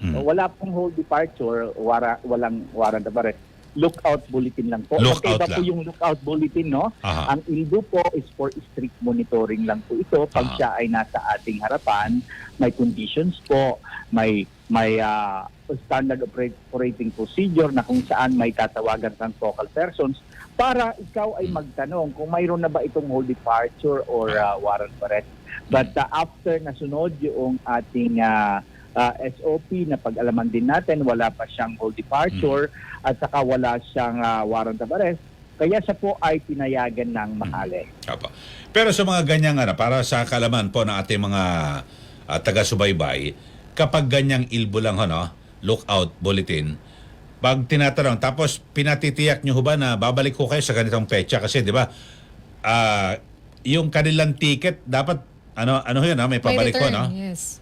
Mm. Wala pong hold departure, wara, walang warrant of arrest. Lookout bulletin lang po. Lookout po lang. yung lookout bulletin, no? Aha. Ang ILDO po is for strict monitoring lang po ito. Pag Ah. siya ay nasa ating harapan, may conditions po, may may ah, standard opera- operating procedure na kung saan may tatawagan kang focal persons para ikaw ay Hmm. magtanong kung mayroon na ba itong hold departure or ah, warrant for arrest. But ah, after nasunod yung ating ah, ah, SOP na pag-alaman din natin, wala pa siyang hold departure at saka wala siyang ah, warrant of arrest, kaya siya po ay pinayagan ng mahali. Apo. Pero sa mga ganyang ano, para sa kalaman po ng ating mga ah, taga-subaybay, kapag ganyang ilbo lang ano, lookout bulletin, pag tinatanong, tapos pinatitiyak nyo ho ba na babalik ko kayo sa ganitong petsa kasi di ba, ah, yung kanilang ticket dapat ano ano yun ha, may pabalik ko return, no? Yes.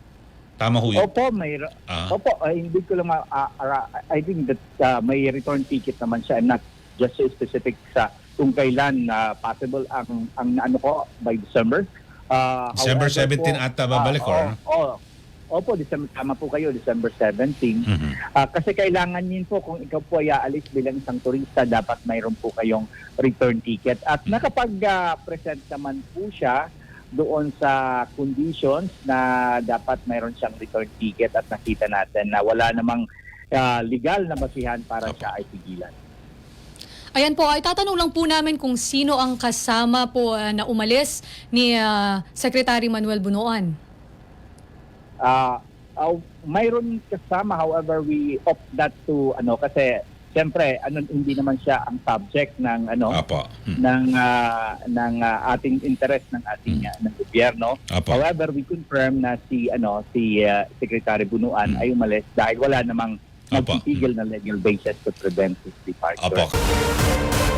Tama ho yun. Opo, may Ah. Opo, uh, hindi ko lang ah, ah, I think that ah, may return ticket naman siya and not just so specific sa kung kailan na possible ang ang ano ko by December. Ah, December however 17 ata babalik, ah, or? oo, oo. Opo, December, tama po kayo, December 17. Mhm. Ah, kasi kailangan yun po kung ikaw po ay aalis bilang isang turista, dapat mayroon po kayong return ticket. At nakapag-present naman po siya doon sa conditions na dapat mayroon siyang return ticket at nakita natin na wala namang ah, legal na basihan para siya ay pigilan. Ayan po, ay tatanong lang po namin kung sino ang kasama po ah, na umalis ni ah, Secretary Manuel Bunoan. Ah, ah, mayroon kasama, however, we opt not to, ano, kasi siyempre, ano, hindi naman siya ang subject ng, ano, Apo. Hmm. ng ah, ng ah, ating interest ng ating ah, ng gobyerno. Apo. However, we confirm na si ano si ah, Secretary Bunuan Hmm. ay umalis dahil wala namang nagtitigil na legal basis to prevent his departure. Apo.